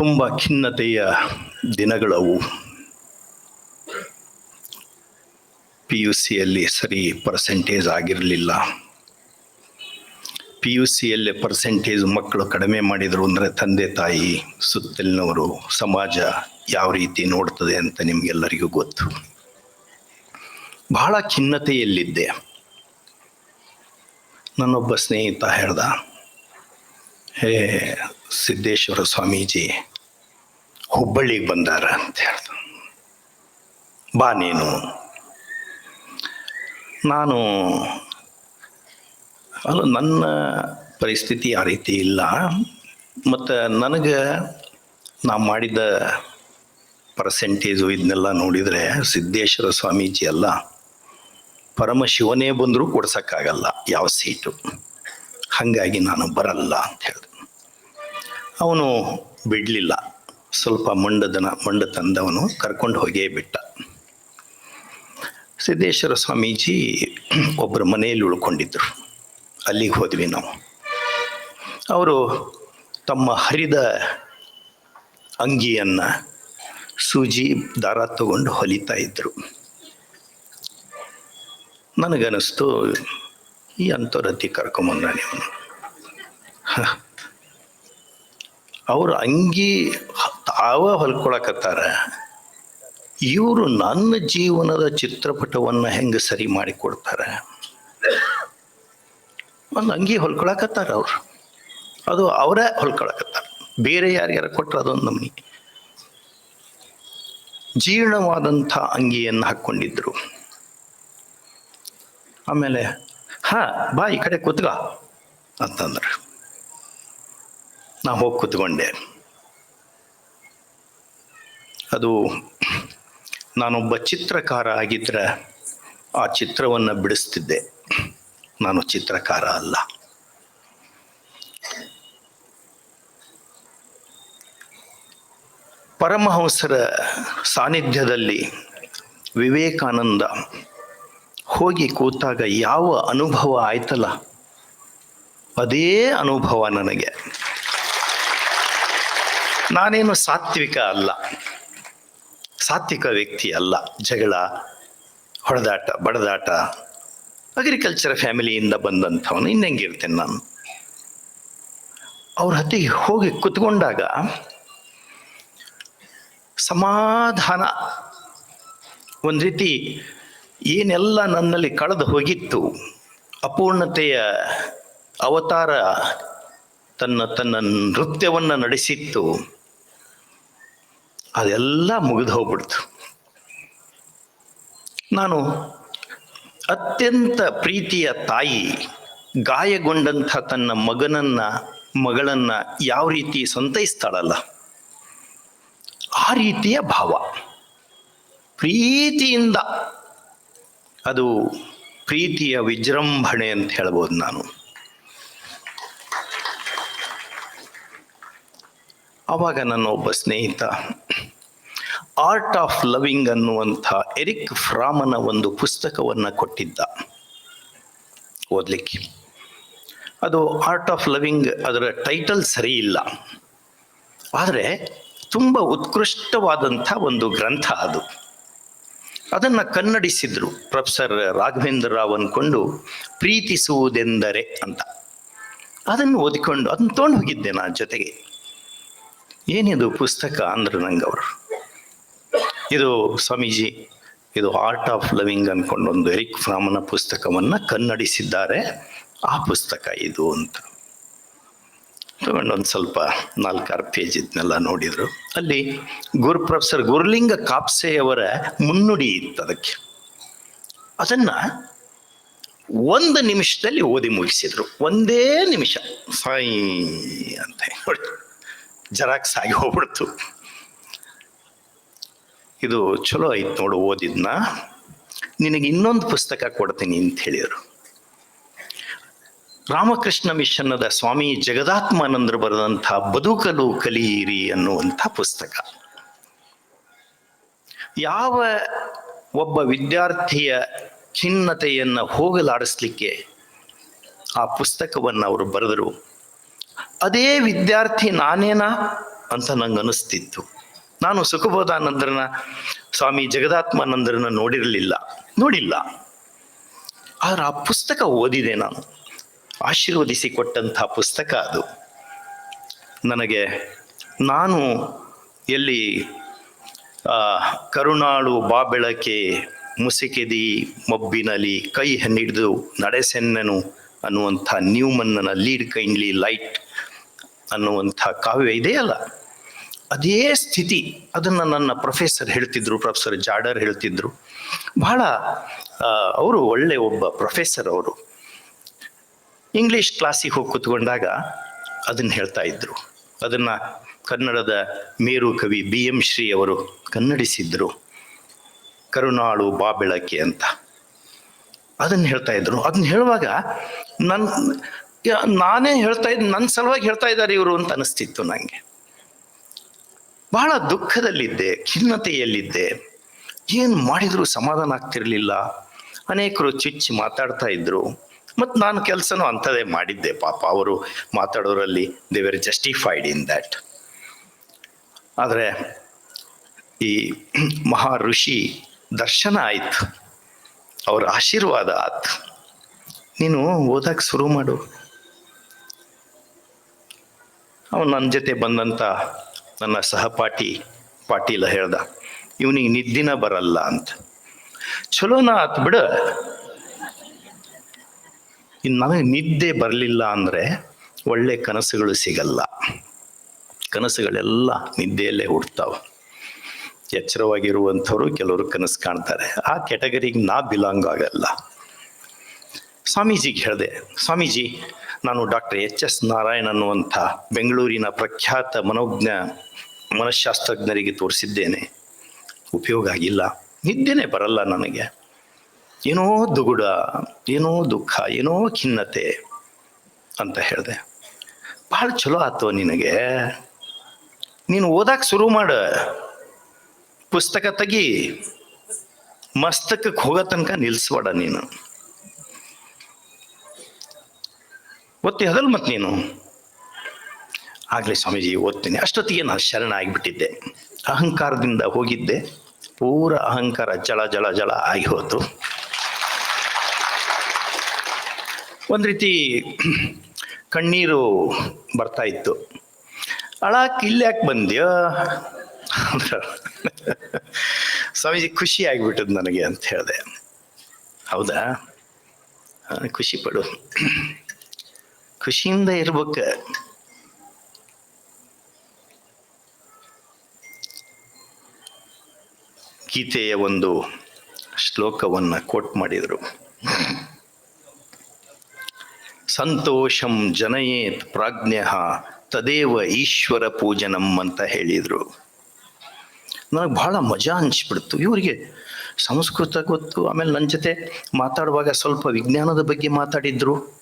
ತುಂಬ ಖಿನ್ನತೆಯ ದಿನಗಳವು. P U ಸಿಯಲ್ಲಿ ಸರಿ ಪರ್ಸೆಂಟೇಜ್ ಆಗಿರಲಿಲ್ಲ. ಪಿ ಯು ಸಿಯಲ್ಲೇ ಪರ್ಸೆಂಟೇಜ್ ಮಕ್ಕಳು ಕಡಿಮೆ ಮಾಡಿದರು ಅಂದರೆ ತಂದೆ ತಾಯಿ ಸುತ್ತಲಿನವರು ಸಮಾಜ ಯಾವ ರೀತಿ ನೋಡ್ತದೆ ಅಂತ ನಿಮಗೆಲ್ಲರಿಗೂ ಗೊತ್ತು. ಬಹಳ ಖಿನ್ನತೆಯಲ್ಲಿದ್ದೆ. ನನ್ನೊಬ್ಬ ಸ್ನೇಹಿತ ಹೇಳ್ದ, ಹೇ ಸಿದ್ದೇಶ್ವರ ಸ್ವಾಮೀಜಿ ಹುಬ್ಬಳ್ಳಿಗೆ ಬಂದಾರ ಅಂತ ಹೇಳ್ದ. ಬಾ ನೀನು. ನಾನು ಅಲ್ಲ, ನನ್ನ ಪರಿಸ್ಥಿತಿ ಆ ರೀತಿ ಇಲ್ಲ. ಮತ್ತು ನನಗೆ ನಾ ಮಾಡಿದ ಪರ್ಸೆಂಟೇಜು ಇದನ್ನೆಲ್ಲ ನೋಡಿದರೆ ಸಿದ್ದೇಶ್ವರ ಸ್ವಾಮೀಜಿ ಅಲ್ಲ, ಪರಮಶಿವನೇ ಬಂದರೂ ಕೊಡ್ಸೋಕ್ಕಾಗಲ್ಲ ಯಾವ ಸೀಟು. ಹಾಗಾಗಿ ನಾನು ಬರಲ್ಲ ಅಂತ ಹೇಳಿದೆ. ಅವನು ಬಿಡಲಿಲ್ಲ. ಸ್ವಲ್ಪ ಮಂಡದನ, ಮಂಡ ತಂದವನು ಕರ್ಕೊಂಡು ಹೋಗೇ ಬಿಟ್ಟ. ಸಿದ್ದೇಶ್ವರ ಸ್ವಾಮೀಜಿ ಒಬ್ಬರ ಮನೆಯಲ್ಲಿ ಉಳ್ಕೊಂಡಿದ್ದರು ಅಲ್ಲಿಗೆ ಹೋದ್ವಿ ನಾವು. ಅವರು ತಮ್ಮ ಹರಿದ ಅಂಗಿಯನ್ನು ಸೂಜಿ ದಾರ ತಗೊಂಡು ಹೊಲಿತಾ ಇದ್ರು. ನನಗನ್ನಿಸ್ತು ಈ ಅಂಥವ್ರತಿ ಕರ್ಕೊಂಬಂದ ನೀವು ಅವರ ಅಂಗಿ ತಾವ ಹೊಲ್ಕೊಳಕತ್ತಾರ? ಇವರು ನನ್ನ ಜೀವನದ ಚಿತ್ರಪಟವನ್ನು ಹೆಂಗೆ ಸರಿ ಮಾಡಿ ಕೊಡ್ತಾರೆ? ಒಂದು ಅಂಗಿ ಹೊಲ್ಕೊಳಕತ್ತಾರ ಅವ್ರು. ಅದು ಅವರೇ ಹೊಲ್ಕೊಳಕತ್ತಾರ. ಬೇರೆ ಯಾರ್ಯಾರ ಕೊಟ್ಟರೆ ಅದೊಂದು ನಮ್ನಿ. ಜೀರ್ಣವಾದಂಥ ಅಂಗಿಯನ್ನು ಹಾಕ್ಕೊಂಡಿದ್ರು ಆಮೇಲೆ, ಹಾ, ಬಾ ಈ ಕಡೆ ಕೂತ್ಗ ಅಂತಂದ್ರೆ. ನಾ ಹೋಗಿ ಕೂತ್ಕೊಂಡೆ. ಅದು ನಾನೊಬ್ಬ ಚಿತ್ರಕಾರ ಆಗಿದ್ರೆ ಆ ಚಿತ್ರವನ್ನು ಬಿಡಿಸ್ತಿದ್ದೆ. ನಾನು ಚಿತ್ರಕಾರ ಅಲ್ಲ. ಪರಮಹಂಸರ ಸಾನ್ನಿಧ್ಯದಲ್ಲಿ ವಿವೇಕಾನಂದ ಹೋಗಿ ಕೂತಾಗ ಯಾವ ಅನುಭವ ಆಯ್ತಲ್ಲ? ಅದೇ ಅನುಭವ ನನಗೆ. ನಾನೇನು ಸಾತ್ವಿಕ ಅಲ್ಲ. ಸಾತ್ವಿಕ ವ್ಯಕ್ತಿ ಅಲ್ಲ. ಜಗಳ, ಹೊಡೆದಾಟ, ಬಡದಾಟ ಅಗ್ರಿಕಲ್ಚರ್ ಫ್ಯಾಮಿಲಿಯಿಂದ ಬಂದಂಥವನು ಇನ್ನೆಂಗಿರ್ತೇನೆ ನಾನು. ಅವ್ರ ಹತ್ತಿಗೆ ಹೋಗಿ ಕುತ್ಕೊಂಡಾಗ ಸಮಾಧಾನ. ಒಂದು ರೀತಿ ಏನೆಲ್ಲ ನನ್ನಲ್ಲಿ ಕಳೆದು ಹೋಗಿತ್ತು, ಅಪೂರ್ಣತೆಯ ಅವತಾರ ತನ್ನ ತನ್ನ ನೃತ್ಯವನ್ನು ನಡೆಸಿತ್ತು ಅದೆಲ್ಲ ಮುಗಿದು ಹೋಗ್ಬಿಡ್ತು. ನಾನು ಅತ್ಯಂತ ಪ್ರೀತಿಯ ತಾಯಿ, ಗಾಯಗೊಂಡಂಥ ತನ್ನ ಮಗನನ್ನ, ಮಗಳನ್ನ ಯಾವ ರೀತಿ ಸಂತೈಸ್ತಾಳಲ್ಲ, ಆ ರೀತಿಯ ಭಾವ. ಪ್ರೀತಿಯಿಂದ ಅದು ಪ್ರೀತಿಯ ವಿಜೃಂಭಣೆ ಅಂತ ಹೇಳ್ಬೋದು ನಾನು. ಆವಾಗ ನನ್ನ ಒಬ್ಬ ಸ್ನೇಹಿತ ಆರ್ಟ್ ಆಫ್ ಲವಿಂಗ್ ಅನ್ನುವಂಥ ಎರಿಕ್ ಫ್ರಾಮನ ಒಂದು ಪುಸ್ತಕವನ್ನು ಕೊಟ್ಟಿದ್ದ. ಓದಲಿಕ್ಕೆ. ಅದು ಆರ್ಟ್ ಆಫ್ ಲವಿಂಗ್ ಅದರ ಟೈಟಲ್ ಸರಿ ಇಲ್ಲ. ಆದರೆ ತುಂಬ ಉತ್ಕೃಷ್ಟವಾದಂಥ ಒಂದು ಗ್ರಂಥ ಅದು. ಅದನ್ನು ಕನ್ನಡಿಸಿದ್ರು ಪ್ರೊಫೆಸರ್ ರಾಘವೇಂದ್ರ ರಾವ್ ಅಂದ್ಕೊಂಡು ಪ್ರೀತಿಸುವುದೆಂದರೆ ಅಂತ. ಅದನ್ನು ಓದಿಕೊಂಡು, ಅದನ್ನು ತೊಗೊಂಡು ಹೋಗಿದ್ದೆ ನಾನು ಜೊತೆಗೆ. ಏನಿದು ಪುಸ್ತಕ ಅಂದ್ರೆ ನಂಗೆ ಅವರು ಇದು ಸ್ವಾಮೀಜಿ, ಇದು ಆರ್ಟ್ ಆಫ್ ಲವಿಂಗ್ ಅನ್ಕೊಂಡು ಒಂದು ಎರಿಕ್ ಫ್ರಾಮನ ಪುಸ್ತಕವನ್ನು ಕನ್ನಡಿಸಿದ್ದಾರೆ. ಆ ಪುಸ್ತಕ ಇದು ಅಂತ. ತಗೊಂಡು ಒಂದು ಸ್ವಲ್ಪ ನಾಲ್ಕಾರು ಪೇಜ್ ಇದನ್ನೆಲ್ಲ ನೋಡಿದರು. ಅಲ್ಲಿ ಗುರು ಪ್ರೊಫೆಸರ್ ಗುರುಲಿಂಗ ಕಾಪ್ಸೆಯವರ ಮುನ್ನುಡಿ ಇತ್ತು ಅದಕ್ಕೆ. ಅದನ್ನು ಒಂದು ನಿಮಿಷದಲ್ಲಿ ಓದಿ ಮುಗಿಸಿದ್ರು. ಒಂದೇ ನಿಮಿಷ. ಸಾಯಿ ಅಂತ ನೋಡಿ ಜರಾಕ್ಸ್ ಆಗಿ ಹೋಗ್ಬಿಡ್ತು. ಇದು ಚಲೋ ಐತೆ ನೋಡು ಓದಿದ್ನ. ನಿನಗೆ ಇನ್ನೊಂದು ಪುಸ್ತಕ ಕೊಡ್ತೀನಿ ಅಂತ ಹೇಳಿದರು. ರಾಮಕೃಷ್ಣ ಮಿಷನ್ನದ ಸ್ವಾಮಿ ಜಗದಾತ್ಮಾನಂದರು ಬರೆದಂಥ ಬದುಕಲು ಕಲಿಯಿರಿ ಅನ್ನುವಂಥ ಪುಸ್ತಕ. ಯಾವ ಒಬ್ಬ ವಿದ್ಯಾರ್ಥಿಯ ಖಿನ್ನತೆಯನ್ನು ಹೋಗಲಾಡಿಸ್ಲಿಕ್ಕೆ ಆ ಪುಸ್ತಕವನ್ನು ಅವರು ಬರೆದರು. ಅದೇ ವಿದ್ಯಾರ್ಥಿ ನಾನೇನಾ ಅಂತ ನಂಗೆ ಅನಿಸ್ತಿತ್ತು ನಾನು ಸುಖಬೋಧಾನಂದರನ, ಸ್ವಾಮಿ ಜಗದಾತ್ಮಾನಂದರನ್ನ ನೋಡಿರಲಿಲ್ಲ, ನೋಡಿಲ್ಲ. ಆದ್ರೆ ಆ ಪುಸ್ತಕ ಓದಿದೆ ನಾನು. ಆಶೀರ್ವದಿಸಿ ಕೊಟ್ಟಂತಹ ಪುಸ್ತಕ ಅದು. ನನಗೆ ನಾನು ಎಲ್ಲಿ ಕರುಣಾಳು ಬಾಬೆಳಕೆ ಮುಸಿಕೆದಿ ಮಬ್ಬಿನಲಿ ಕೈ ಹಿಡಿದು ನಡೆಸೆನ್ನನು ಅನ್ನುವಂಥ ನ್ಯೂಮನ್ನ ಲೀಡ್ ಕೈಂಡ್ಲಿ ಲೈಟ್ ಅನ್ನುವಂಥ ಕಾವ್ಯ ಇದೆಯಲ್ಲ ಅದೇ ಸ್ಥಿತಿ. ಅದನ್ನು ನನ್ನ ಪ್ರೊಫೆಸರ್ ಹೇಳ್ತಿದ್ರು ಪ್ರೊಫೆಸರ್ ಜಾಡರ್ ಹೇಳ್ತಿದ್ರು. ಬಹಳ ಅವರು ಒಳ್ಳೆ ಒಬ್ಬ ಪ್ರೊಫೆಸರ್ ಅವರು. ಇಂಗ್ಲಿಷ್ ಕ್ಲಾಸಿಗೆ ಹೋಗಿ ಕೂತ್ಕೊಂಡಾಗ ಅದನ್ನು ಹೇಳ್ತಾ ಇದ್ರು. ಅದನ್ನ ಕನ್ನಡದ ಮೇರು ಕವಿ ಬಿ ಎಂ ಶ್ರೀ ಅವರು ಕನ್ನಡಿಸಿದ್ರು. ಕರುಣಾಳು ಬಾಬೆಳಕೆ ಅಂತ. ಅದನ್ನ ಹೇಳ್ತಾ ಇದ್ರು. ಅದನ್ನ ಹೇಳುವಾಗ ನನ್ ಯಾ- ನಾನೇ ಹೇಳ್ತಾ ಇದ್ದ ನನ್ನ ಸಲುವಾಗಿ ಹೇಳ್ತಾ ಇದ್ದಾರೆ ಇವರು ಅಂತ ಅನಿಸ್ತಿತ್ತು ನನಗೆ ಬಹಳ ದುಃಖದಲ್ಲಿದ್ದೆ, ಖಿನ್ನತೆಯಲ್ಲಿದ್ದೆ. ಏನು ಮಾಡಿದರೂ ಸಮಾಧಾನ ಆಗ್ತಿರಲಿಲ್ಲ. ಅನೇಕರು ಚುಚ್ಚಿ ಮಾತಾಡ್ತಾ ಇದ್ರು. ಮತ್ತು ನಾನು ಕೆಲಸನೂ ಅಂಥದ್ದೇ ಮಾಡಿದ್ದೆ ಪಾಪ. ಅವರು ಮಾತಾಡೋರಲ್ಲಿ they were justified in that ಆದರೆ ಈ ಮಹಾ ಋಷಿ ದರ್ಶನ ಆಯಿತು. ಅವ್ರ ಆಶೀರ್ವಾದ ಆಯ್ತು ನೀನು ಓದಕ್ಕೆ ಶುರು ಮಾಡು. ಅವನು ನನ್ನ ಜೊತೆ ಬಂದಂಥ ನನ್ನ ಸಹಪಾಠಿ ಪಾಟೀಲ ಹೇಳ್ದ, ಇವನಿಗೆ ನಿದ್ದಿನ ಬರಲ್ಲ ಅಂತ. ಚಲೋನ ಆತ್ ಬಿಡ. ಇನ್ನು ನನಗೆ ನಿದ್ದೆ ಬರಲಿಲ್ಲ ಅಂದರೆ ಒಳ್ಳೆ ಕನಸುಗಳು ಸಿಗಲ್ಲ. ಕನಸುಗಳೆಲ್ಲ ನಿದ್ದೆಯಲ್ಲೇ ಹುಡ್ತಾವ. ಎಚ್ಚರವಾಗಿರುವಂಥವ್ರು ಕೆಲವರು ಕನಸು ಕಾಣ್ತಾರೆ. ಆ ಕ್ಯಾಟಗರಿಗೆ ನಾ ಬಿಲಾಂಗ್ ಆಗಲ್ಲ. ಸ್ವಾಮೀಜಿಗೆ ಹೇಳಿದೆ, ಸ್ವಾಮೀಜಿ ನಾನು ಡಾಕ್ಟರ್ ಎಚ್ ಎಸ್ ನಾರಾಯಣ್ ಅನ್ನುವಂಥ ಬೆಂಗಳೂರಿನ ಪ್ರಖ್ಯಾತ ಮನೋಜ್ಞ ಮನಃಶಾಸ್ತ್ರಜ್ಞರಿಗೆ ತೋರಿಸಿದ್ದೇನೆ. ಉಪಯೋಗ ಆಗಿಲ್ಲ. ನಿದ್ದೆನೇ ಬರಲ್ಲ ನನಗೆ. ಏನೋ ದುಗುಡ, ಏನೋ ದುಃಖ, ಏನೋ ಖಿನ್ನತೆ ಅಂತ ಹೇಳಿದೆ. ಭಾಳ ಚಲೋ ಆತು ನಿನಗೆ. ನೀನು ಓದಕ್ಕೆ ಶುರು ಮಾಡ. ಪುಸ್ತಕ ತೆಗಿ. ಮಸ್ತಕಕ್ಕೆ ಹೋಗೋ ತನಕ ನಿಲ್ಲಿಸ್ಬೇಡ ನೀನು. ಓದ್ತಿ ಅದಲ್ ಮತ್ತೆ ನೀನು. ಆಗ್ಲಿ ಸ್ವಾಮೀಜಿ, ಓದ್ತೀನಿ. ಅಷ್ಟೊತ್ತಿಗೆ ನಾನು ಶರಣ ಆಗಿಬಿಟ್ಟಿದ್ದೆ. ಅಹಂಕಾರದಿಂದ ಹೋಗಿದ್ದೆ. ಪೂರ ಅಹಂಕಾರ ಜಳ ಜಳ ಜಳ ಆಗಿ ಹೋತು. ಒಂದು ರೀತಿ ಕಣ್ಣೀರು ಬರ್ತಾ ಇತ್ತು. ಅಳಾಕ್ ಇಲ್ಯಾಕೆ ಬಂದ್ಯೋ? ಅಂದ್ರ ಸ್ವಾಮೀಜಿ, ಖುಷಿ ಆಗಿಬಿಟ್ಟದ್ ನನಗೆ ಅಂತ ಹೇಳಿದೆ. ಹೌದಾ? ಖುಷಿ ಪಡು. ಖುಷಿಯಿಂದ ಇರ್ಬೇಕ. ಗೀತೆಯ ಒಂದು ಶ್ಲೋಕವನ್ನ ಕೋಟ್ ಮಾಡಿದರು. ಸಂತೋಷಂ ಜನಯೇತ್ ಪ್ರಾಜ್ಞ ತದೇವ ಈಶ್ವರ ಪೂಜನಂ ಅಂತ ಹೇಳಿದರು. ನನಗೆ ಬಹಳ ಮಜಾ ಅನಿಸ್ಬಿಡ್ತು. ಇವರಿಗೆ ಸಂಸ್ಕೃತ ಗೊತ್ತು, ಆಮೇಲೆ ನನ್ನ ಜೊತೆ ಮಾತಾಡುವಾಗ ಸ್ವಲ್ಪ ವಿಜ್ಞಾನದ ಬಗ್ಗೆ ಮಾತಾಡಿದ್ರು.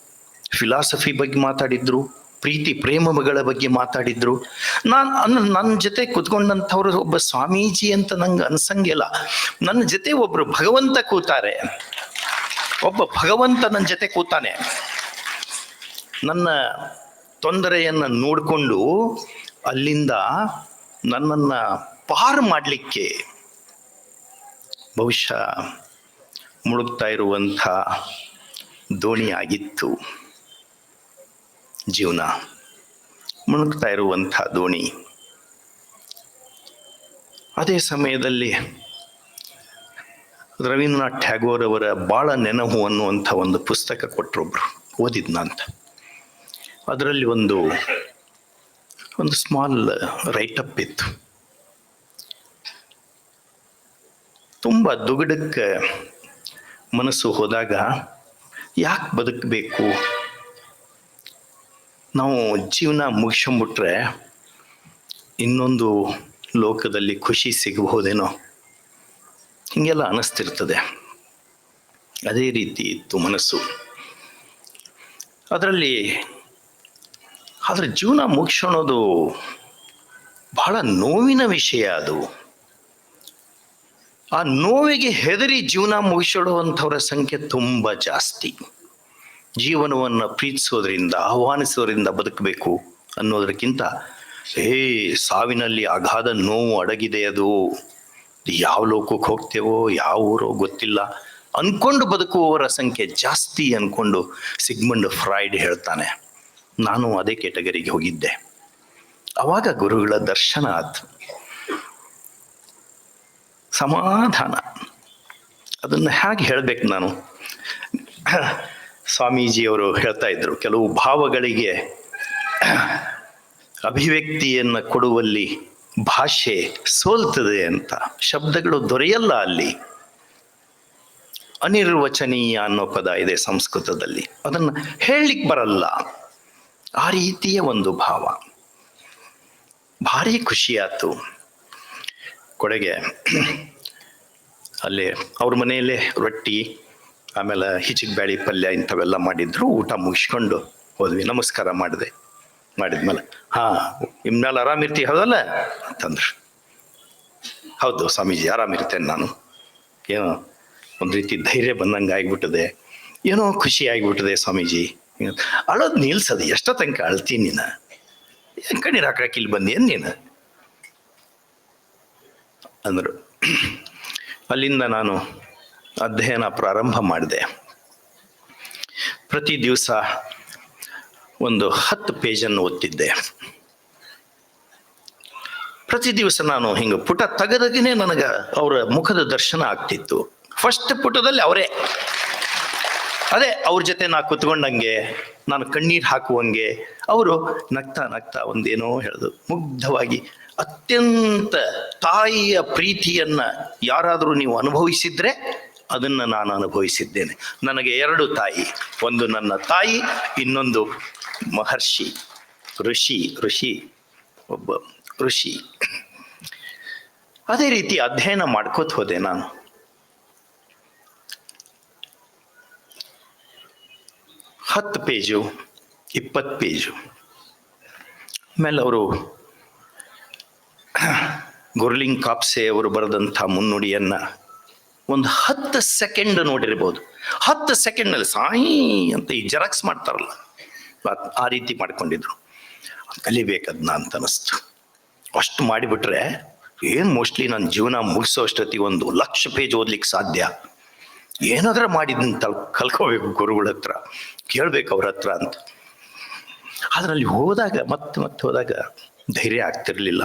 ಫಿಲಾಸಫಿ ಬಗ್ಗೆ ಮಾತಾಡಿದ್ರು, ಪ್ರೀತಿ ಪ್ರೇಮಗಳ ಬಗ್ಗೆ ಮಾತಾಡಿದ್ರು. ನಾನು ನನ್ನ ಜೊತೆ ಕುತ್ಕೊಂಡಂಥವ್ರು ಒಬ್ಬ ಸ್ವಾಮೀಜಿ ಅಂತ ನಂಗೆ ಅನ್ಸಂಗಿಲ್ಲ. ನನ್ನ ಜೊತೆ ಒಬ್ರು ಭಗವಂತ ಕೂತಾರೆ. ಒಬ್ಬ ಭಗವಂತ ನನ್ನ ಜೊತೆ ಕೂತಾನೆ. ನನ್ನ ತೊಂದರೆಯನ್ನು ನೋಡಿಕೊಂಡು ಅಲ್ಲಿಂದ ನನ್ನನ್ನ ಪಾರು ಮಾಡಲಿಕ್ಕೆ ಬಹುಶಃ ಮುಳುಗ್ತಾ ಇರುವಂಥ ದೋಣಿ ಆಗಿತ್ತು. ಜೀವನ. ಮುಣುಕ್ತಾ ಇರುವಂಥ ದೋಣಿ. ಅದೇ ಸಮಯದಲ್ಲಿ ರವೀಂದ್ರನಾಥ್ ಟ್ಯಾಗೋರ್ ಅವರ ಬಾಳ ನೆನಹು ಅನ್ನುವಂಥ ಒಂದು ಪುಸ್ತಕ ಕೊಟ್ಟರೊಬ್ರು. ಓದಿದ್ನಂತ ಅದರಲ್ಲಿ ಒಂದು ಒಂದು ಸ್ಮಾಲ್ ರೈಟಪ್ ಇತ್ತು. ತುಂಬ ದುಗಡಕ್ಕೆ ಮನಸ್ಸು ಹೋದಾಗ ಯಾಕೆ ಬದುಕಬೇಕು? ನಾವು ಜೀವನ ಮುಗಿಸ್ಕೊಂಬಿಟ್ರೆ ಇನ್ನೊಂದು ಲೋಕದಲ್ಲಿ ಖುಷಿ ಸಿಗಬಹುದೇನೋ? ಹೀಗೆಲ್ಲ ಅನಿಸ್ತಿರ್ತದೆ. ಅದೇ ರೀತಿ ಇತ್ತು ಮನಸ್ಸು. ಅದರಲ್ಲಿ ಆದರೆ ಜೀವನ ಮುಗಿಸೋಣೋದು ಬಹಳ ನೋವಿನ ವಿಷಯ ಅದು. ಆ ನೋವಿಗೆ ಹೆದರಿ ಜೀವನ ಮುಗಿಸಿಡುವಂಥವರ ಸಂಖ್ಯೆ ತುಂಬ ಜಾಸ್ತಿ. ಜೀವನವನ್ನು ಪ್ರೀತಿಸೋದ್ರಿಂದ, ಆಹ್ವಾನಿಸೋದ್ರಿಂದ ಬದುಕಬೇಕು ಅನ್ನೋದಕ್ಕಿಂತ ಹೇ ಸಾವಿನಲ್ಲಿ ಅಗಾಧ ನೋವು ಅಡಗಿದೆ ಅದು. ಯಾವ ಲೋಕಕ್ಕೆ ಹೋಗ್ತೇವೋ, ಯಾವ ಊರೋ ಗೊತ್ತಿಲ್ಲ. ಅನ್ಕೊಂಡು ಬದುಕುವವರ ಸಂಖ್ಯೆ ಜಾಸ್ತಿ ಅನ್ಕೊಂಡು ಸಿಗ್ಮಂಡ್ ಫ್ರಾಯ್ಡ್ ಹೇಳ್ತಾನೆ. ನಾನು ಅದೇ ಕೆಟಗರಿಗೆ ಹೋಗಿದ್ದೆ. ಅವಾಗ ಗುರುಗಳ ದರ್ಶನ ಆತು. ಸಮಾಧಾನ. ಅದನ್ನು ಹೇಗೆ ಹೇಳ್ಬೇಕು ನಾನು? ಸ್ವಾಮೀಜಿಯವರು ಹೇಳ್ತಾ ಇದ್ರು, ಕೆಲವು ಭಾವಗಳಿಗೆ ಅಭಿವ್ಯಕ್ತಿಯನ್ನು ಕೊಡುವಲ್ಲಿ ಭಾಷೆ ಸೋಲ್ತದೆ ಅಂತ. ಶಬ್ದಗಳು ದೊರೆಯಲ್ಲ ಅಲ್ಲಿ. ಅನಿರ್ವಚನೀಯ ಅನ್ನೋ ಪದ ಇದೆ ಸಂಸ್ಕೃತದಲ್ಲಿ. ಅದನ್ನು ಹೇಳಲಿಕ್ಕೆ ಬರಲ್ಲ. ಆ ರೀತಿಯ ಒಂದು ಭಾವ. ಭಾರಿ ಖುಷಿಯಾತು. ಕೊಡೆಗೆ ಅಲ್ಲಿ ಅವ್ರ ಮನೆಯಲ್ಲೇ ರೊಟ್ಟಿ ಆಮೇಲೆ ಹಿಚಿಕ್ ಬ್ಯಾಳಿ ಪಲ್ಯ ಇಂಥವೆಲ್ಲ ಮಾಡಿದ್ರು, ಊಟ ಮುಗಿಸ್ಕೊಂಡು ಹೋದ್ವಿ. ನಮಸ್ಕಾರ ಮಾಡಿದೆ. ಮಾಡಿದ್ಮೇಲೆ, ಹಾ ಇನ್ಮೇಲೆ ಆರಾಮಿರ್ತಿ ಹೌದಲ್ಲ? ಅಂತಂದ್ರು. ಹೌದು ಸ್ವಾಮೀಜಿ ಆರಾಮಿರ್ತೇನೆ ನಾನು. ಏನೋ ಒಂದು ರೀತಿ ಧೈರ್ಯ ಬಂದಂಗೆ ಆಗ್ಬಿಟ್ಟದೆ. ಏನೋ ಖುಷಿ ಆಗ್ಬಿಟ್ಟದೆ ಸ್ವಾಮೀಜಿ. ಅಳೋದು ನಿಲ್ಸದು ಎಷ್ಟೋ ತನಕ ಅಳ್ತೀನಿ ನೀನು ಕಣ್ಣೀರು ಹಾಕಕ್ಕೆ ಇಲ್ಲಿ ಬಂದೇನು ನೀನು? ಅಂದರು. ಅಲ್ಲಿಂದ ನಾನು ಅಧ್ಯಯನ ಪ್ರಾರಂಭ ಮಾಡಿದೆ. ಪ್ರತಿ ದಿವಸ ಒಂದು ಹತ್ತು ಪೇಜನ್ನು ಓದ್ತಿದ್ದೆ. ಪ್ರತಿ ದಿವಸ ನಾನು ಹಿಂಗೆ ಪುಟ ತೆಗೆದಾಗಿನೇ ನನಗೆ ಅವರ ಮುಖದ ದರ್ಶನ ಆಗ್ತಿತ್ತು. ಫಸ್ಟ್ ಪುಟದಲ್ಲಿ ಅವರೇ. ಅದೇ ಅವ್ರ ಜೊತೆ ನಾ ಕುತ್ಕೊಂಡಂಗೆ, ನಾನು ಕಣ್ಣೀರು ಹಾಕುವಂಗೆ ಅವರು ನಗ್ತಾ ನಗ್ತಾ ಒಂದೇನೋ ಹೇಳಿದ್ರು ಮುಗ್ಧವಾಗಿ ಅತ್ಯಂತ ತಾಯಿಯ ಪ್ರೀತಿಯನ್ನ ಯಾರಾದರೂ ನೀವು ಅನುಭವಿಸಿದ್ರೆ ಅದನ್ನ ನಾನು ಅನುಭವಿಸಿದ್ದೇನೆ. ನನಗೆ ಎರಡು ತಾಯಿ, ಒಂದು ನನ್ನ ತಾಯಿ, ಇನ್ನೊಂದು ಮಹರ್ಷಿ, ಋಷಿ ಋಷಿ, ಒಬ್ಬ ಋಷಿ. ಅದೇ ರೀತಿ ಅಧ್ಯಯನ ಮಾಡ್ಕೋತ ಹೋದೆ ನಾನು. ಹತ್ತು ಪೇಜು ಇಪ್ಪತ್ತು ಪೇಜು. ಆಮೇಲೆ ಅವರು ಗುರ್ಲಿಂಗ್ ಕಾಪ್ಸೆ ಅವರು ಬರೆದಂಥ ಮುನ್ನುಡಿಯನ್ನ ಒಂದು ಹತ್ತು ಸೆಕೆಂಡ್ ನೋಡಿರ್ಬೋದು. ಹತ್ತು ಸೆಕೆಂಡ್ನಲ್ಲಿ ಸಾಯಿ ಅಂತ ಈ ಜೆರಾಕ್ಸ್ ಮಾಡ್ತಾರಲ್ಲ. ಆ- ರೀತಿ ಮಾಡ್ಕೊಂಡಿದ್ರು. ಕಲಿಬೇಕದನ್ನ ಅಂತ ಅನಿಸ್ತು ಅಷ್ಟು ಮಾಡಿಬಿಟ್ರೆ ಏನು ಮೋಸ್ಟ್ಲಿ ನನ್ನ ಜೀವನ ಮುಗಿಸೋ ಅಷ್ಟೊತ್ತಿಗೆ ಒಂದು ಲಕ್ಷ ಪೇಜ್ ಓದ್ಲಿಕ್ಕೆ ಸಾಧ್ಯ? ಏನಾದ್ರ ತಲ್ ಕಲ್ಕೋಬೇಕು ಗುರುಗಳ ಹತ್ರ, ಕೇಳ್ಬೇಕು ಅವ್ರ ಹತ್ರ ಅಂತ. ಅದರಲ್ಲಿ ಹೋದಾಗ ಮತ್ತೆ ಮತ್ತೆ ಹೋದಾಗ ಧೈರ್ಯ ಆಗ್ತಿರ್ಲಿಲ್ಲ.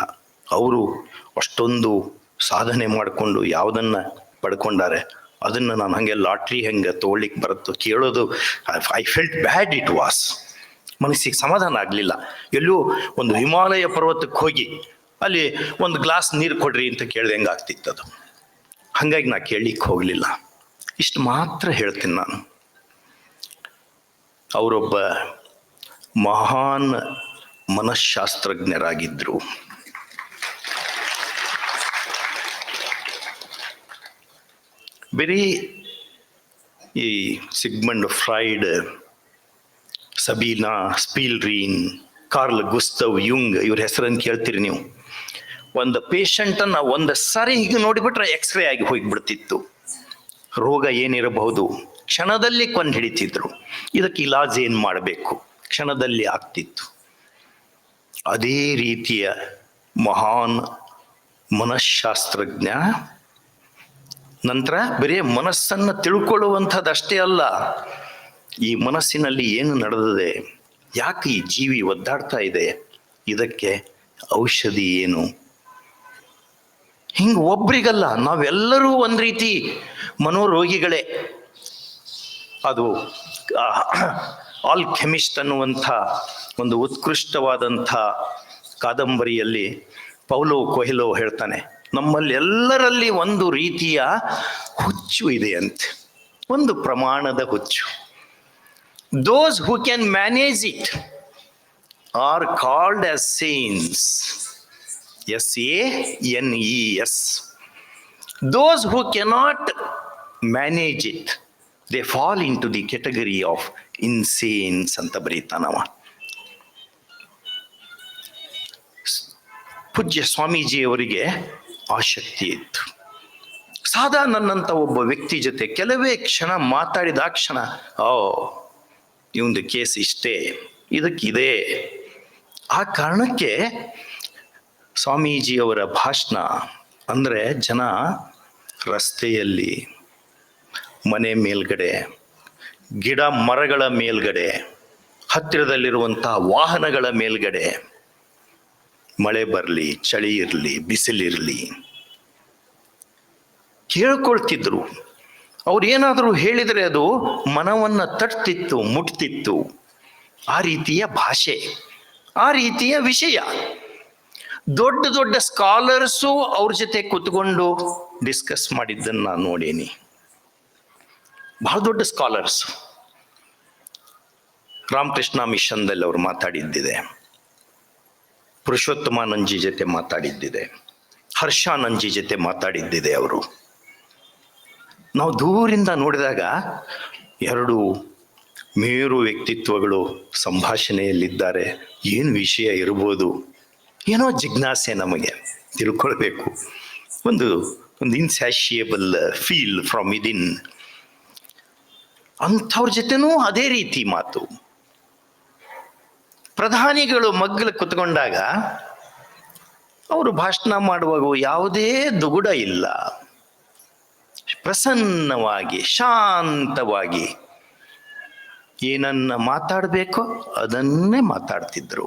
ಅವರು ಅಷ್ಟೊಂದು ಸಾಧನೆ ಮಾಡಿಕೊಂಡು ಯಾವುದನ್ನ ಪಡ್ಕೊಂಡಾರೆ. ಅದನ್ನ ನಾನು ಹಂಗೆ ಲಾಟ್ರಿ ಹೆಂಗೆ ತಗೊಳ್ಳಿಕ್ಕೆ ಬರುತ್ತೋ ಕೇಳೋದು I felt bad it was ಮನಸ್ಸಿಗೆ ಸಮಾಧಾನ ಆಗಲಿಲ್ಲ. ಎಲ್ಲೂ ಒಂದು ಹಿಮಾಲಯ ಪರ್ವತಕ್ಕೆ ಹೋಗಿ, ಅಲ್ಲಿ ಒಂದು ಗ್ಲಾಸ್ ನೀರು ಕೊಡ್ರಿ ಅಂತ ಕೇಳಿದೆ ಹೆಂಗೆ ಆಗ್ತಿತ್ತು ಅದು. ಹಾಗಾಗಿ ನಾ ಕೇಳಲಿಕ್ಕೆ ಹೋಗಲಿಲ್ಲ. ಇಷ್ಟು ಮಾತ್ರ ಹೇಳ್ತೀನಿ ನಾನು. ಅವರೊಬ್ಬ ಮಹಾನ್ ಮನಃಶಾಸ್ತ್ರಜ್ಞರಾಗಿದ್ದರು ಬರೀ ಈ Sigmund Freud Sabina Spielrein Carl Gustav Jung ಇವ್ರ ಹೆಸರನ್ನು ಕೇಳ್ತೀರಿ ನೀವು. ಒಂದು ಪೇಷಂಟನ್ನು ಒಂದು ಸಾರಿ ಹೀಗೆ ನೋಡಿಬಿಟ್ರೆ ಎಕ್ಸ್ರೇ ಆಗಿ ಹೋಗಿಬಿಡ್ತಿತ್ತು. ರೋಗ ಏನಿರಬಹುದು? ಕ್ಷಣದಲ್ಲಿ ಕೊಂದು ಹಿಡಿತಿದ್ರು. ಇದಕ್ಕೆ ಇಲಾಜ್ ಏನು ಮಾಡಬೇಕು? ಕ್ಷಣದಲ್ಲಿ ಆಗ್ತಿತ್ತು. ಅದೇ ರೀತಿಯ ಮಹಾನ್ ಮನಃಶಾಸ್ತ್ರಜ್ಞ ನಂತರ ಬರೀ ಮನಸ್ಸನ್ನು ತಿಳ್ಕೊಳ್ಳುವಂಥದ್ದಷ್ಟೇ ಅಲ್ಲ, ಈ ಮನಸ್ಸಿನಲ್ಲಿ ಏನು ನಡೆದಿದೆ, ಯಾಕೆ ಈ ಜೀವಿ ಒದ್ದಾಡ್ತಾ ಇದೆ, ಇದಕ್ಕೆ ಔಷಧಿ ಏನು? ಹಿಂಗೆ ಒಬ್ರಿಗಲ್ಲ, ನಾವೆಲ್ಲರೂ ಒಂದು ರೀತಿ ಮನೋರೋಗಿಗಳೇ. ಅದು ಆಲ್ ಕೆಮಿಸ್ಟ್ ಅನ್ನುವಂಥ ಒಂದು ಉತ್ಕೃಷ್ಟವಾದಂಥ ಕಾದಂಬರಿಯಲ್ಲಿ ಪೌಲೋ ಕೊಹ್ಲೋ ಹೇಳ್ತಾನೆ. ನಮ್ಮಲ್ಲಿ ಎಲ್ಲರಲ್ಲಿ ಒಂದು ರೀತಿಯ ಹುಚ್ಚು ಇದೆ ಅಂತೆ ಒಂದು ಪ್ರಮಾಣದ ಹುಚ್ಚು. Those who can manage it are called as sanes S A N E S those who cannot manage it they fall into the category of insanes ಅಂತ ಬರೀತಾನವ ಪೂಜ್ಯ ಸ್ವಾಮೀಜಿಯವರಿಗೆ ಆ ಶಕ್ತಿ ಇತ್ತು ಸಾದಾ ನನ್ನಂತ ಒಬ್ಬ ವ್ಯಕ್ತಿ ಜೊತೆ ಕೆಲವೇ ಕ್ಷಣ ಮಾತಾಡಿದ ಕ್ಷಣ, ಓ ಇವಂದು ಕೇಸ್ ಇಷ್ಟೇ, ಇದಕ್ಕಿದೆ. ಆ ಕಾರಣಕ್ಕೆ ಸ್ವಾಮೀಜಿಯವರ ಭಾಷಣ ಅಂದರೆ, ಜನ ರಸ್ತೆಯಲ್ಲಿ, ಮನೆ ಮೇಲ್ಗಡೆ, ಗಿಡ ಮರಗಳ ಮೇಲ್ಗಡೆ ಹತ್ತಿರದಲ್ಲಿರುವಂಥ ವಾಹನಗಳ ಮೇಲ್ಗಡೆ ಮಳೆ ಬರಲಿ, ಚಳಿ ಇರಲಿ, ಬಿಸಿಲಿರಲಿ. ಕೇಳ್ಕೊಳ್ತಿದ್ರು. ಅವ್ರು ಏನಾದರೂ ಹೇಳಿದರೆ ಅದು ಮನವನ್ನು ತಟ್ತಿತ್ತು, ಮುಟ್ತಿತ್ತು. ಆ ರೀತಿಯ ಭಾಷೆ, ಆ ರೀತಿಯ ವಿಷಯ. ದೊಡ್ಡ ದೊಡ್ಡ ಸ್ಕಾಲರ್ಸು ಅವ್ರ ಜೊತೆ ಕೂತ್ಕೊಂಡು ಡಿಸ್ಕಸ್ ಮಾಡಿದ್ದನ್ನು ನಾನು ನೋಡೀನಿ. ಬಹಳ ದೊಡ್ಡ ಸ್ಕಾಲರ್ಸ್. ರಾಮಕೃಷ್ಣ ಮಿಷನ್ದಲ್ಲಿ ಅವರು ಮಾತಾಡಿದ್ದಿದೆ. ಪುರುಷೋತ್ತಮಾನಂಜಿ ಜೊತೆ ಮಾತಾಡಿದ್ದಿದೆ. ಹರ್ಷಾನಂಜಿ ಜೊತೆ ಮಾತಾಡಿದ್ದಿದೆ ಅವರು. ನಾವು ದೂರಿಂದ ನೋಡಿದಾಗ ಎರಡು ಮೇರು ವ್ಯಕ್ತಿತ್ವಗಳು ಸಂಭಾಷಣೆಯಲ್ಲಿದ್ದಾರೆ. ಏನು ವಿಷಯ ಇರ್ಬೋದು? ಏನೋ ಜಿಜ್ಞಾಸೆ ನಮಗೆ. ತಿಳ್ಕೊಳ್ಬೇಕು. ಒಂದು ಒಂದು ಇನ್ಸ್ಯಾಶಿಯಬಲ್ ಫೀಲ್ ಫ್ರಮ್ ಇದಿನ್ ಅಂಥವ್ರ ಜೊತೆನೂ ಅದೇ ರೀತಿ ಮಾತು. ಪ್ರಧಾನಿಗಳು ಮಗ್ಗಲು ಕುತ್ಕೊಂಡಾಗ ಅವರು ಭಾಷಣ ಮಾಡುವಾಗ ಯಾವುದೇ ದುಗುಡ ಇಲ್ಲ. ಪ್ರಸನ್ನವಾಗಿ, ಶಾಂತವಾಗಿ ಏನನ್ನ ಮಾತಾಡಬೇಕೋ ಅದನ್ನೇ ಮಾತಾಡ್ತಿದ್ರು.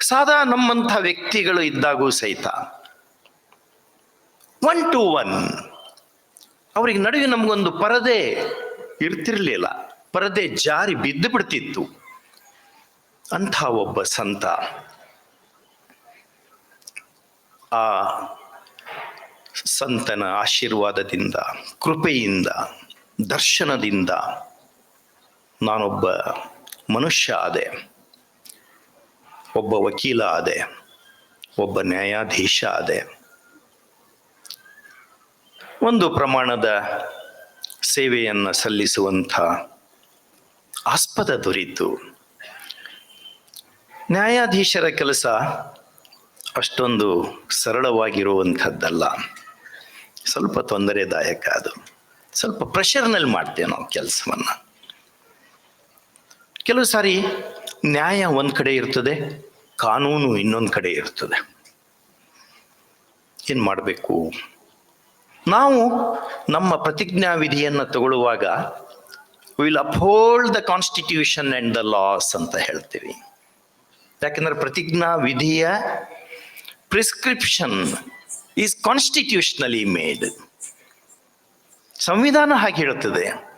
ಸಾದಾ ನಮ್ಮಂಥ ವ್ಯಕ್ತಿಗಳು ಇದ್ದಾಗೂ ಸಹಿತ ಒನ್ ಟು ಒನ್, ಅವ್ರಿಗೆ ನಡುವೆ ನಮಗೊಂದು ಪರದೆ ಇರ್ತಿರ್ಲಿಲ್ಲ. ಪರದೆ ಜಾರಿ ಬಿದ್ದು ಬಿಡ್ತಿತ್ತು. ಅಂಥ ಒಬ್ಬ ಸಂತ. ಆ ಸಂತನ ಆಶೀರ್ವಾದದಿಂದ, ಕೃಪೆಯಿಂದ, ದರ್ಶನದಿಂದ ನಾನೊಬ್ಬ ಮನುಷ್ಯ ಆದೆ. ಒಬ್ಬ ವಕೀಲ ಆದೆ. ಒಬ್ಬ ನ್ಯಾಯಾಧೀಶ ಆದೆ. ಒಂದು ಪ್ರಮಾಣದ ಸೇವೆಯನ್ನು ಸಲ್ಲಿಸುವಂಥ ಆಸ್ಪದ ದೊರೀತು ನ್ಯಾಯಾಧೀಶರ ಕೆಲಸ ಅಷ್ಟೊಂದು ಸರಳವಾಗಿರುವಂಥದ್ದಲ್ಲ. ಸ್ವಲ್ಪ ತೊಂದರೆದಾಯಕ ಅದು. ಸ್ವಲ್ಪ ಪ್ರೆಷರ್ನಲ್ಲಿ ಮಾಡ್ತೇವೆ ನಾವು ಕೆಲಸವನ್ನು. ಕೆಲವು ಸಾರಿ ನ್ಯಾಯ ಒಂದು ಕಡೆ ಇರ್ತದೆ, ಕಾನೂನು ಇನ್ನೊಂದು ಕಡೆ ಇರ್ತದೆ. ಏನು ಮಾಡಬೇಕು? ನಾವು ನಮ್ಮ ಪ್ರತಿಜ್ಞಾ ವಿಧಿಯನ್ನು ತಗೊಳ್ಳುವಾಗ will uphold the constitution and the laws ಅಂತ ಹೇಳ್ತೀವಿ. ಯಾಕೆಂದ್ರೆ ಪ್ರತಿಜ್ಞಾ ವಿಧಿಯ ಪ್ರಿಸ್ಕ್ರಿಪ್ಷನ್ ಈಸ್ ಕಾನ್ಸ್ಟಿಟ್ಯೂಷನಲಿ ಮೇಡ್ ಸಂವಿಧಾನ ಹಾಗೆ ಹೇಳುತ್ತದೆ.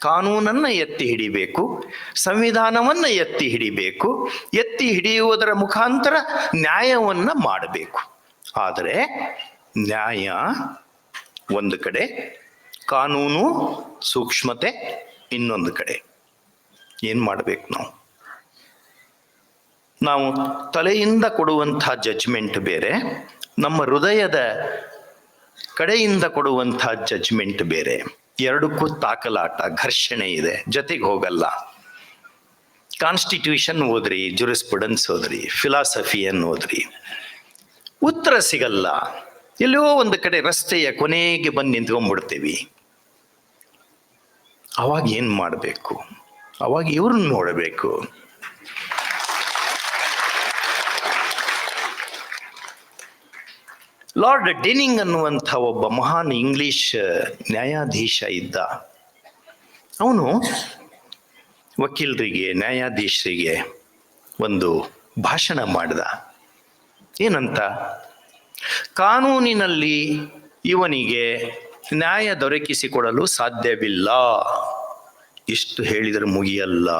ಕಾನೂನನ್ನು ಎತ್ತಿ ಹಿಡಿಬೇಕು, ಸಂವಿಧಾನವನ್ನು ಎತ್ತಿ ಹಿಡಿಬೇಕು, ಎತ್ತಿ ಹಿಡಿಯುವುದರ ಮುಖಾಂತರ ನ್ಯಾಯವನ್ನು ಮಾಡಬೇಕು. ಆದರೆ ನ್ಯಾಯ ಒಂದು ಕಡೆ, ಕಾನೂನು, ಸೂಕ್ಷ್ಮತೆ ಇನ್ನೊಂದು ಕಡೆ. ಏನು ಮಾಡಬೇಕು ನಾವು? ನಾವು ತಲೆಯಿಂದ ಕೊಡುವಂಥ ಜಜ್ಮೆಂಟ್ ಬೇರೆ, ನಮ್ಮ ಹೃದಯದ ಕಡೆಯಿಂದ ಕೊಡುವಂಥ ಜಜ್ಮೆಂಟ್ ಬೇರೆ. ಎರಡಕ್ಕೂ ತಾಕಲಾಟ, ಘರ್ಷಣೆ ಇದೆ, ಜೊತೆಗೆ ಹೋಗಲ್ಲ. ಕಾನ್ಸ್ಟಿಟ್ಯೂಷನ್ ಓದ್ರಿ ಜುರಿಸ್ಪುಡೆನ್ಸ್ ಓದ್ರಿ ಫಿಲಾಸಫಿಯನ್ನು ಓದ್ರಿ. ಉತ್ತರ ಸಿಗಲ್ಲ. ಎಲ್ಲೋ ಒಂದು ಕಡೆ ರಸ್ತೆಯ ಕೊನೆಗೆ ಬಂದು ನಿಂತ್ಕೊಂಡ್ಬಿಡ್ತೀವಿ. ಅವಾಗ ಏನು ಮಾಡಬೇಕು? ಅವಾಗ ಇವ್ರನ್ನ ನೋಡಬೇಕು. ಲಾರ್ಡ್ ಡೆನಿಂಗ್ ಅನ್ನುವಂಥ ಒಬ್ಬ ಮಹಾನ್ ಇಂಗ್ಲಿಷ್ ನ್ಯಾಯಾಧೀಶ ಇದ್ದ. ಅವನು ವಕೀಲರಿಗೆ, ನ್ಯಾಯಾಧೀಶರಿಗೆ ಒಂದು ಭಾಷಣ ಮಾಡಿದ. ಏನಂತ? ಕಾನೂನಿನಲ್ಲಿ ಇವನಿಗೆ ನ್ಯಾಯ ದೊರಕಿಸಿಕೊಡಲು ಸಾಧ್ಯವಿಲ್ಲ. ಇಷ್ಟು ಹೇಳಿದರೆ ಮುಗಿಯಲ್ಲ.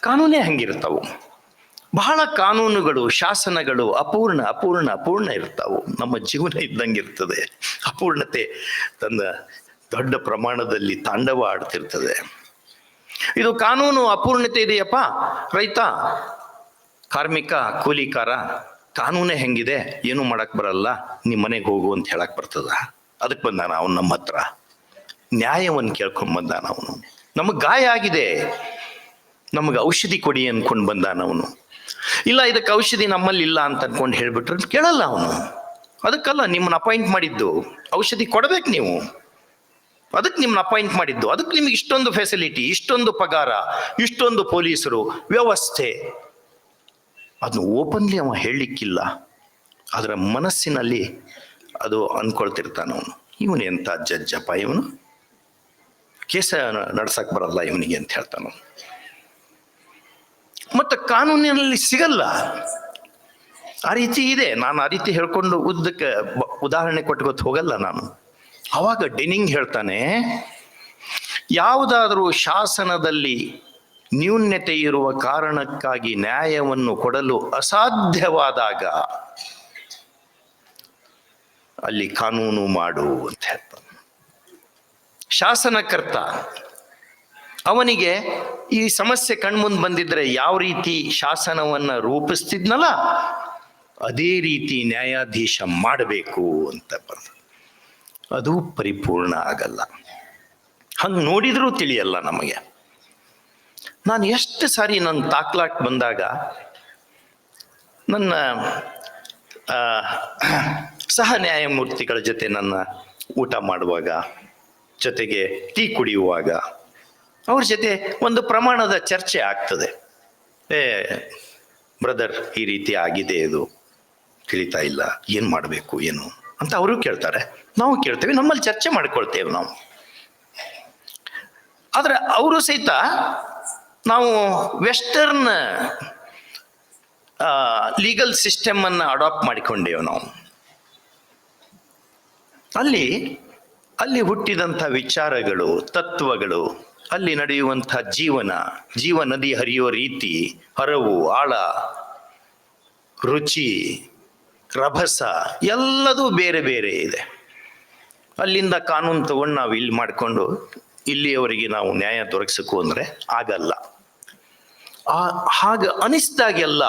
ಕಾನೂನೇ ಹಂಗಿರ್ತಾವು. ಬಹಳ ಕಾನೂನುಗಳು, ಶಾಸನಗಳು ಅಪೂರ್ಣ ಅಪೂರ್ಣ ಅಪೂರ್ಣ ಇರ್ತಾವು. ನಮ್ಮ ಜೀವನ ಇದ್ದಂಗೆ ಇರ್ತದೆ. ಅಪೂರ್ಣತೆ ತನ್ನ ದೊಡ್ಡ ಪ್ರಮಾಣದಲ್ಲಿ ತಾಂಡವ ಆಡ್ತಿರ್ತದೆ. ಇದು ಕಾನೂನು ಅಪೂರ್ಣತೆ ಇದೆಯಪ್ಪ? ರೈತ, ಕಾರ್ಮಿಕ, ಕೂಲಿಕಾರ ಕಾನೂನೇ ಹೆಂಗಿದೆ, ಏನು ಮಾಡಕ್ ಬರಲ್ಲ ನಿಮ್ಮ ಮನೆಗೆ ಹೋಗು ಅಂತ ಹೇಳಕ್ ಬರ್ತದ? ಅದಕ್ಕೆ ಬಂದಾನ ಅವನು ನಮ್ಮ ಹತ್ರ. ನ್ಯಾಯವನ್ನು ಕೇಳ್ಕೊಂಡ್ ಬಂದಾನ ಅವನು ನಮಗೆ ಗಾಯ ಆಗಿದೆ. ನಮಗೆ ಔಷಧಿ ಕೊಡಿ ಅನ್ಕೊಂಡು ಬಂದಾನ ಅವನು ಇಲ್ಲ ಇದಕ್ಕೆ ಔಷಧಿ ನಮ್ಮಲ್ಲಿ ಇಲ್ಲ ಅಂತ ಅನ್ಕೊಂಡು ಹೇಳ್ಬಿಟ್ರೆ ಕೇಳಲ್ಲ ಅವನು. ಅದಕ್ಕಲ್ಲ ನಿಮ್ಮನ್ನ ಅಪಾಯಿಂಟ್ ಮಾಡಿದ್ದು. ಔಷಧಿ ಕೊಡ್ಬೇಕು ನೀವು. ಅದಕ್ಕೆ ನಿಮ್ಮನ್ನ ಅಪಾಯಿಂಟ್ ಮಾಡಿದ್ದು. ಅದಕ್ಕೆ ನಿಮಗೆ ಇಷ್ಟೊಂದು ಫೆಸಿಲಿಟಿ ಇಷ್ಟೊಂದು ಪಗಾರ, ಇಷ್ಟೊಂದು ಪೊಲೀಸರು, ವ್ಯವಸ್ಥೆ. ಅದನ್ನು ಓಪನ್ಲಿ ಅವ ಹೇಳಲಿಕ್ಕಿಲ್ಲ. ಅದರ ಮನಸ್ಸಿನಲ್ಲಿ ಅದು ಅನ್ಕೊಳ್ತಿರ್ತಾನ ಅವನು. ಇವನು ಎಂಥ ಜಜ್ಜಪ್ಪ ಇವನು? ಕೇಸ ನಡ್ಸಕ್ ಬರಲ್ಲ ಇವನಿಗೆ ಅಂತ ಹೇಳ್ತಾನ ಮತ್ತು ಕಾನೂನಿನಲ್ಲಿ ಸಿಗಲ್ಲ. ಆ ರೀತಿ ಇದೆ. ನಾನು ಆ ರೀತಿ ಹೇಳ್ಕೊಂಡು ಉದ್ದಕ್ಕೆ ಉದಾಹರಣೆ ಕೊಟ್ಕೊತ ಹೋಗಲ್ಲ ನಾನು. ಅವಾಗ ಡಿನಿಂಗ್ ಹೇಳ್ತಾನೆ, ಯಾವುದಾದರೂ ಶಾಸನದಲ್ಲಿ ನ್ಯೂನ್ಯತೆ ಇರುವ ಕಾರಣಕ್ಕಾಗಿ ನ್ಯಾಯವನ್ನು ಕೊಡಲು ಅಸಾಧ್ಯವಾದಾಗ ಅಲ್ಲಿ ಕಾನೂನು ಮಾಡು ಅಂತ ಹೇಳ್ತಾನೆ. ಶಾಸನಕರ್ತ ಅವನಿಗೆ ಈ ಸಮಸ್ಯೆ ಕಣ್ಮುಂದ್ ಬಂದಿದ್ರೆ ಯಾವ ರೀತಿ ಶಾಸನವನ್ನ ರೂಪಿಸ್ತಿದ್ನಲ್ಲ, ಅದೇ ರೀತಿ ನ್ಯಾಯಾಧೀಶ ಮಾಡಬೇಕು ಅಂತ ಬಂದ. ಅದು ಪರಿಪೂರ್ಣ ಆಗಲ್ಲ. ಹಂಗೆ ನೋಡಿದ್ರೂ ತಿಳಿಯಲ್ಲ ನಮಗೆ. ನಾನು ಎಷ್ಟು ಸಾರಿ ನನ್ನ ತಾಕ್ಲಾಟ್ ಬಂದಾಗ ನನ್ನ ಸಹ ನ್ಯಾಯಮೂರ್ತಿಗಳ ಜೊತೆ ನನ್ನ ಊಟ ಮಾಡುವಾಗ, ಜೊತೆಗೆ ಟೀ ಕುಡಿಯುವಾಗ, ಅವ್ರ ಜೊತೆ ಒಂದು ಪ್ರಮಾಣದ ಚರ್ಚೆ ಆಗ್ತದೆ. ಏ, ಬ್ರದರ್, ಈ ರೀತಿ ಆಗಿದೆ ಇದು. ತಿಳಿತಾ ಇಲ್ಲ. ಏನು ಮಾಡಬೇಕು, ಏನು? ಅಂತ ಅವರು ಕೇಳ್ತಾರೆ. ನಾವು ಕೇಳ್ತೇವೆ, ನಮ್ಮಲ್ಲಿ ಚರ್ಚೆ ಮಾಡ್ಕೊಳ್ತೇವೆ ನಾವು. ಆದರೆ ಅವರು ಸಹಿತ ನಾವು ವೆಸ್ಟರ್ನ್ ಲೀಗಲ್ ಸಿಸ್ಟಮ್ ಅನ್ನು ಅಡಾಪ್ಟ್ ಮಾಡಿಕೊಂಡೇವು ನಾವು. ಅಲ್ಲಿ ಅಲ್ಲಿ ಹುಟ್ಟಿದಂಥ ವಿಚಾರಗಳು, ತತ್ವಗಳು, ಅಲ್ಲಿ ನಡೆಯುವಂಥ ಜೀವನ, ಜೀವ ನದಿ ಹರಿಯುವ ರೀತಿ, ಹರವು, ಆಳ, ರುಚಿ, ರಭಸ, ಎಲ್ಲದೂ ಬೇರೆ ಬೇರೆ ಇದೆ. ಅಲ್ಲಿಂದ ಕಾನೂನು ತಗೊಂಡು ನಾವು ಇಲ್ಲಿ ಮಾಡಿಕೊಂಡು ಇಲ್ಲಿಯವರೆಗೆ ನಾವು ನ್ಯಾಯ ದೊರಕಿಸಕು ಅಂದರೆ ಆಗಲ್ಲ. ಆ ಹಾಗೆ ಅನಿಸ್ದಾಗೆಲ್ಲ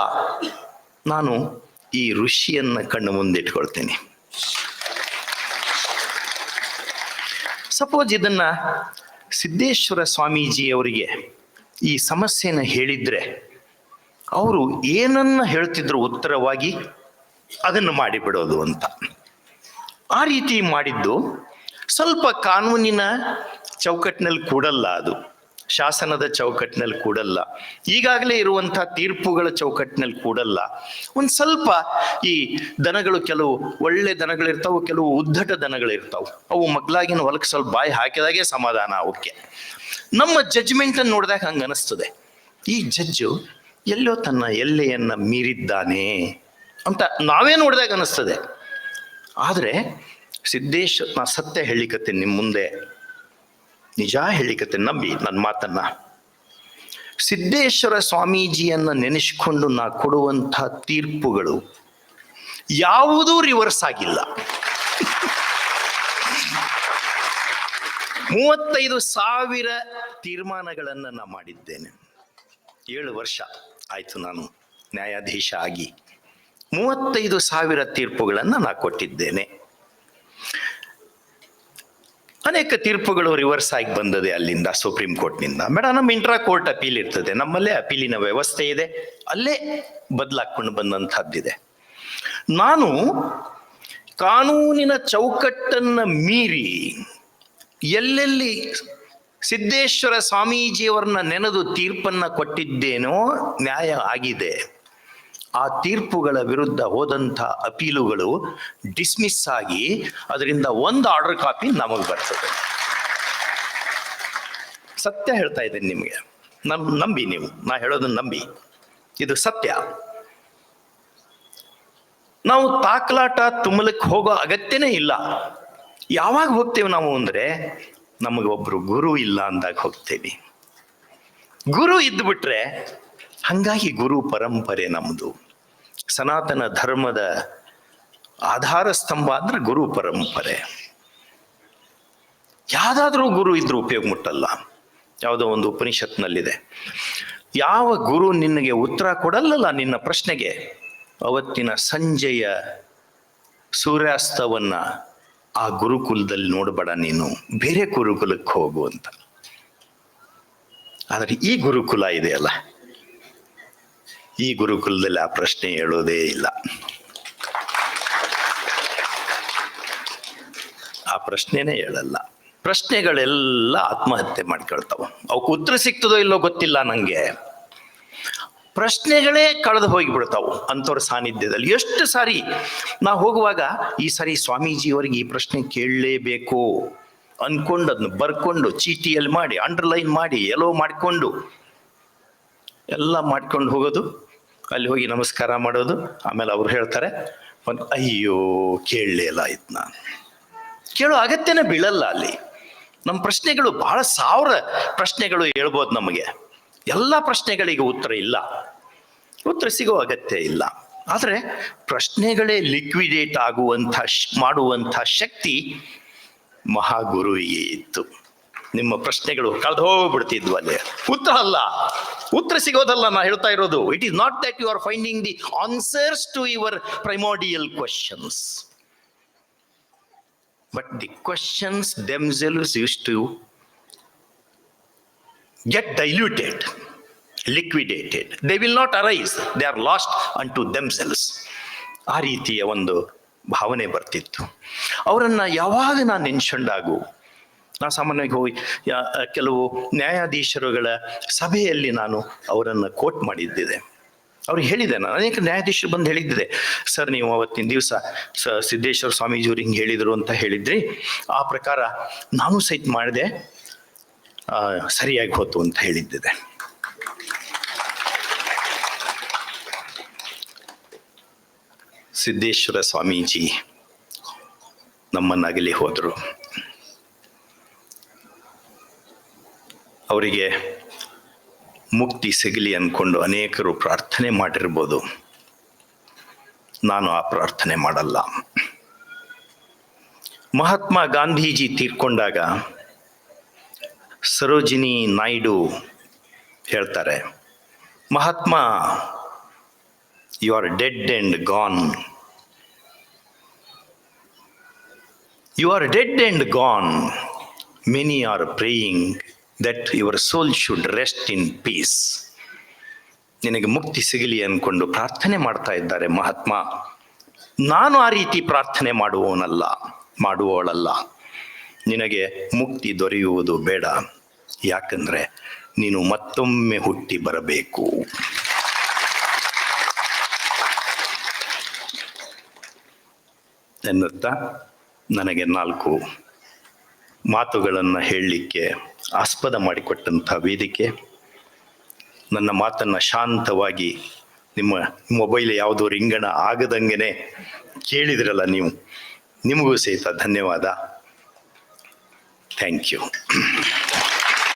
ನಾನು ಈ ಋಷಿಯನ್ನ ಕಣ್ಣು ಮುಂದೆ ಇಟ್ಕೊಳ್ತೇನೆ. ಸಪೋಸ್ ಇದನ್ನ ಸಿದ್ದೇಶ್ವರ ಸ್ವಾಮೀಜಿಯವರಿಗೆ ಈ ಸಮಸ್ಯೆನ ಹೇಳಿದ್ರೆ ಅವರು ಏನನ್ನ ಹೇಳ್ತಿದ್ರು ಉತ್ತರವಾಗಿ ಅದನ್ನು ಮಾಡಿಬಿಡೋದು ಅಂತ. ಆ ರೀತಿ ಮಾಡಿದ್ದು ಸ್ವಲ್ಪ ಕಾನೂನಿನ ಚೌಕಟ್ಟಿನಲ್ಲಿ ಕೂಡಲ್ಲ ಅದು. ಶಾಸನದ ಚೌಕಟ್ಟಿನಲ್ಲಿ ಕೂಡಲ್ಲ. ಈಗಾಗಲೇ ಇರುವಂತಹ ತೀರ್ಪುಗಳ ಚೌಕಟ್ಟಿನಲ್ಲಿ ಕೂಡಲ್ಲ. ಒಂದು ಸ್ವಲ್ಪ ಈ ದನಗಳು ಕೆಲವು ಒಳ್ಳೆ ದನಗಳಿರ್ತಾವು, ಕೆಲವು ಉದ್ದಟ ದನಗಳಿರ್ತಾವು. ಅವು ಮಗ್ಲಾಗಿನ ಹೊಲಕ್ಕೆ ಸ್ವಲ್ಪ ಬಾಯಿ ಹಾಕಿದಾಗೆ ಸಮಾಧಾನ ಅವಕ್ಕೆ ನಮ್ಮ ಜಡ್ಜ್ಮೆಂಟನ್ನು ನೋಡಿದಾಗ ಹಂಗ ಅನಿಸ್ತದೆ. ಈ ಜಜ್ಜು ಎಲ್ಲೋ ತನ್ನ ಎಲ್ಲೆಯನ್ನ ಮೀರಿದ್ದಾನೆ ಅಂತ ನಾವೇ ನೋಡಿದಾಗ ಅನಿಸ್ತದೆ. ಆದರೆ ಸಿದ್ದೇಶ್ ನಾ ಸತ್ಯ ಹೇಳಿಕತ್ತೇನೆ ನಿಮ್ಮ ಮುಂದೆ. ನಿಜ ಹೇಳಿಕತೆ ನಂಬಿ ನನ್ನ ಮಾತನ್ನ. ಸಿದ್ದೇಶ್ವರ ಸ್ವಾಮೀಜಿಯನ್ನ ನೆನೆಸಿಕೊಂಡು ನಾ ಕೊಡುವಂಥ ತೀರ್ಪುಗಳು ಯಾವುದೂ ರಿವರ್ಸ್ ಆಗಿಲ್ಲ. ಮೂವತ್ತೈದು ಸಾವಿರ ತೀರ್ಮಾನಗಳನ್ನು ನಾ ಮಾಡಿದ್ದೇನೆ. ಏಳು ವರ್ಷ ಆಯಿತು ನಾನು ನ್ಯಾಯಾಧೀಶ ಆಗಿ. ಮೂವತ್ತೈದು ಸಾವಿರ ತೀರ್ಪುಗಳನ್ನು ನಾ ಕೊಟ್ಟಿದ್ದೇನೆ. ಅನೇಕ ತೀರ್ಪುಗಳು ರಿವರ್ಸ್ ಆಗಿ ಬಂದದೆ ಅಲ್ಲಿಂದ ಸುಪ್ರೀಂ ಕೋರ್ಟ್ನಿಂದ ಮೇಡಮ್ ನಮ್ಮ ಇಂಟ್ರಾ ಕೋರ್ಟ್ ಅಪೀಲ್ ಇರ್ತದೆ. ನಮ್ಮಲ್ಲೇ ಅಪೀಲಿನ ವ್ಯವಸ್ಥೆ ಇದೆ. ಅಲ್ಲೇ ಬದಲಾಕೊಂಡು ಬಂದಂಥದ್ದಿದೆ. ನಾನು ಕಾನೂನಿನ ಚೌಕಟ್ಟನ್ನ ಮೀರಿ ಎಲ್ಲೆಲ್ಲಿ ಸಿದ್ದೇಶ್ವರ ಸ್ವಾಮೀಜಿಯವರನ್ನ ನೆನೆದು ತೀರ್ಪನ್ನ ಕೊಟ್ಟಿದ್ದೇನೋ ನ್ಯಾಯ ಆಗಿದೆ. ಆ ತೀರ್ಪುಗಳ ವಿರುದ್ಧ ಹೋದಂಥ ಅಪೀಲುಗಳು ಡಿಸ್ಮಿಸ್ ಆಗಿ ಅದರಿಂದ ಒಂದು ಆರ್ಡರ್ ಕಾಪಿ ನಮಗೆ ಬರ್ತದೆ. ಸತ್ಯ ಹೇಳ್ತಾ ಇದ್ದೀನಿ ನಿಮಗೆ. ನಮ್, ನಂಬಿ ನೀವು. ನಾ ಹೇಳೋದನ್ನ ನಂಬಿ. ಇದು ಸತ್ಯ. ನಾವು ತಾಕಲಾಟ ತುಂಬಲಕ್ಕೆ ಹೋಗೋ ಅಗತ್ಯನೇ ಇಲ್ಲ. ಯಾವಾಗ ಹೋಗ್ತೇವೆ ನಾವು ಅಂದ್ರೆ ನಮಗೆ ಒಬ್ರು ಗುರು ಇಲ್ಲ ಅಂದಾಗ ಹೋಗ್ತೇವೆ. ಗುರು ಇದ್ಬಿಟ್ರೆ ಹಂಗಾಗಿ ಗುರು ಪರಂಪರೆ ನಮ್ಮದು ಸನಾತನ ಧರ್ಮದ ಆಧಾರ ಸ್ತಂಭ ಅಂದ್ರೆ ಗುರು ಪರಂಪರೆ. ಯಾವ್ದಾದ್ರೂ ಗುರು ಇದ್ರೂ ಉಪಯೋಗ ಮುಟ್ಟಲ್ಲ. ಯಾವುದೋ ಒಂದು ಉಪನಿಷತ್ನಲ್ಲಿದೆ. ಯಾವ ಗುರು ನಿನಗೆ ಉತ್ತರ ಕೊಡಲ್ಲಲ್ಲ ನಿನ್ನ ಪ್ರಶ್ನೆಗೆ? ಅವತ್ತಿನ ಸಂಜೆಯ ಸೂರ್ಯಾಸ್ತವನ್ನ ಆ ಗುರುಕುಲದಲ್ಲಿ ನೋಡಬೇಡ ನೀನು. ಬೇರೆ ಗುರುಕುಲಕ್ಕೆ ಹೋಗು ಅಂತ. ಆದರೆ ಈ ಗುರುಕುಲ ಇದೆಯಲ್ಲ. ಈ ಗುರುಕುಲದಲ್ಲಿ ಆ ಪ್ರಶ್ನೆ ಹೇಳೋದೇ ಇಲ್ಲ. ಆ ಪ್ರಶ್ನೆನೇ ಹೇಳಲ್ಲ. ಪ್ರಶ್ನೆಗಳೆಲ್ಲ ಆತ್ಮಹತ್ಯೆ ಮಾಡ್ಕೊಳ್ತಾವ. ಅವಕ್ಕೆ ಉತ್ತರ ಸಿಗ್ತದೋ ಇಲ್ಲೋ ಗೊತ್ತಿಲ್ಲ ನನಗೆ ಪ್ರಶ್ನೆಗಳೇ ಕಳೆದು ಹೋಗಿಬಿಡ್ತಾವು ಅಂಥವ್ರ ಸಾನ್ನಿಧ್ಯದಲ್ಲಿ. ಎಷ್ಟು ಸಾರಿ ನಾ ಹೋಗುವಾಗ ಈ ಸಾರಿ ಸ್ವಾಮೀಜಿಯವರಿಗೆ ಈ ಪ್ರಶ್ನೆ ಕೇಳಲೇಬೇಕು. ಅನ್ಕೊಂಡು ಅದನ್ನ ಬರ್ಕೊಂಡು ಚೀಟಿಯಲ್ಲಿ ಮಾಡಿ ಅಂಡರ್ಲೈನ್ ಮಾಡಿ ಎಲ್ಲೋ ಮಾಡಿಕೊಂಡು ಎಲ್ಲ ಮಾಡ್ಕೊಂಡು ಹೋಗೋದು. ಅಲ್ಲಿ ಹೋಗಿ ನಮಸ್ಕಾರ ಮಾಡೋದು. ಆಮೇಲೆ ಅವ್ರು ಹೇಳ್ತಾರೆ ಅಯ್ಯೋ, ಕೇಳಲೇ ಇಲ್ಲ ಆಯ್ತು ನಾನು. ಕೇಳೋ ಅಗತ್ಯನೇ ಬೀಳಲ್ಲ ಅಲ್ಲಿ. ನಮ್ಮ ಪ್ರಶ್ನೆಗಳು ಬಹಳ ಸಾವಿರ ಪ್ರಶ್ನೆಗಳು ಹೇಳ್ಬೋದು ನಮಗೆ. ಎಲ್ಲ ಪ್ರಶ್ನೆಗಳಿಗೆ ಉತ್ತರ ಇಲ್ಲ. ಉತ್ತರ ಸಿಗೋ ಅಗತ್ಯ ಇಲ್ಲ. ಆದರೆ ಪ್ರಶ್ನೆಗಳೇ ಲಿಕ್ವಿಡೇಟ್ ಆಗುವಂಥ ಮಾಡುವಂಥ ಶಕ್ತಿ ಮಹಾಗುರುವಿಗೆ ಇತ್ತು. ನಿಮ್ಮ ಪ್ರಶ್ನೆಗಳು ಕಳೆದು ಹೋಗ್ಬಿಡ್ತಿದ್ವು ಅಲ್ಲಿ ಉತ್ತರ ಅಲ್ಲ ಉತ್ತರ ಸಿಗೋದಲ್ಲ ನಾ ಹೇಳ್ತಾ ಇರೋದು it is not that you are finding the answers to your primordial questions but the questions themselves use to get get diluted, liquidated. They will not arise. They are lost unto themselves. ಆ ರೀತಿಯ ಒಂದು ಭಾವನೆ ಬರ್ತಿತ್ತು ಅವರನ್ನು ಯಾವಾಗ ನಾನು ನೆನ್ಸ್ಕೊಂಡಾಗು ನಾ ಸಾಮಾನ್ಯವಾಗಿ ಹೋಗಿ ಕೆಲವು ನ್ಯಾಯಾಧೀಶರುಗಳ ಸಭೆಯಲ್ಲಿ ನಾನು ಅವರನ್ನು ಕೋಟ್ ಮಾಡಿದ್ದಿದೆ. ಅವ್ರು ಹೇಳಿದೆ ನಾನು ಅನೇಕ ನ್ಯಾಯಾಧೀಶರು ಬಂದು ಹೇಳಿದ್ದಿದೆ. ಸರ್, ನೀವು ಅವತ್ತಿನ ದಿವಸ ಸ, ಸಿದ್ದೇಶ್ವರ ಸ್ವಾಮೀಜಿಯವರು ಹಿಂಗೆ ಹೇಳಿದರು ಅಂತ ಹೇಳಿದ್ರಿ. ಆ ಪ್ರಕಾರ ನಾನು ಸಹಿತ ಮಾಡಿದೆ. ಸರಿಯಾಗಿ ಹೋತು ಅಂತ ಹೇಳಿದ್ದಿದೆ. ಸಿದ್ದೇಶ್ವರ ಸ್ವಾಮೀಜಿ ನಮ್ಮನ್ನಾಗಲಿ ಹೋದರು. ಅವರಿಗೆ ಮುಕ್ತಿ ಸಿಗಲಿ ಅಂದ್ಕೊಂಡು ಅನೇಕರು ಪ್ರಾರ್ಥನೆ ಮಾಡಿರ್ಬೋದು. ನಾನು ಆ ಪ್ರಾರ್ಥನೆ ಮಾಡಲ್ಲ. ಮಹಾತ್ಮ ಗಾಂಧೀಜಿ ತೀರ್ಕೊಂಡಾಗ ಸರೋಜಿನಿ ನಾಯ್ಡು ಹೇಳ್ತಾರೆ, Mahatma you are dead and gone you are dead and gone many are praying that your soul should rest in peace ನಿನಗೆ ಮುಕ್ತಿ ಸಿಗಲಿ ಅಂದ್ಕೊಂಡು ಪ್ರಾರ್ಥನೆ ಮಾಡ್ತಾ ಇದ್ದಾರೆ ಮಹಾತ್ಮ. ನಾನು ಆ ರೀತಿ ಪ್ರಾರ್ಥನೆ ಮಾಡುವವನಲ್ಲ, ಮಾಡುವವಳಲ್ಲ. ನಿನಗೆ ಮುಕ್ತಿ ದೊರೆಯುವುದು ಬೇಡ. ಯಾಕಂದ್ರೆ ನೀನು ಮತ್ತೊಮ್ಮೆ ಹುಟ್ಟಿ ಬರಬೇಕು. ಎನ್ನುತ್ತಾ ನನಗೆ ನಾಲ್ಕು ಮಾತುಗಳನ್ನು ಹೇಳಲಿಕ್ಕೆ ಆಸ್ಪದ ಮಾಡಿಕೊಟ್ಟಂಥ ವೇದಿಕೆ. ನನ್ನ ಮಾತನ್ನು ಶಾಂತವಾಗಿ ನಿಮ್ಮ ಮೊಬೈಲ್ ಯಾವುದೋ ರಿಂಗಣ ಆಗದಂಗೆನೆ ಕೇಳಿದ್ರಲ್ಲ ನೀವು, ನಿಮಗೂ ಸಹಿತ ಧನ್ಯವಾದ. Thank you.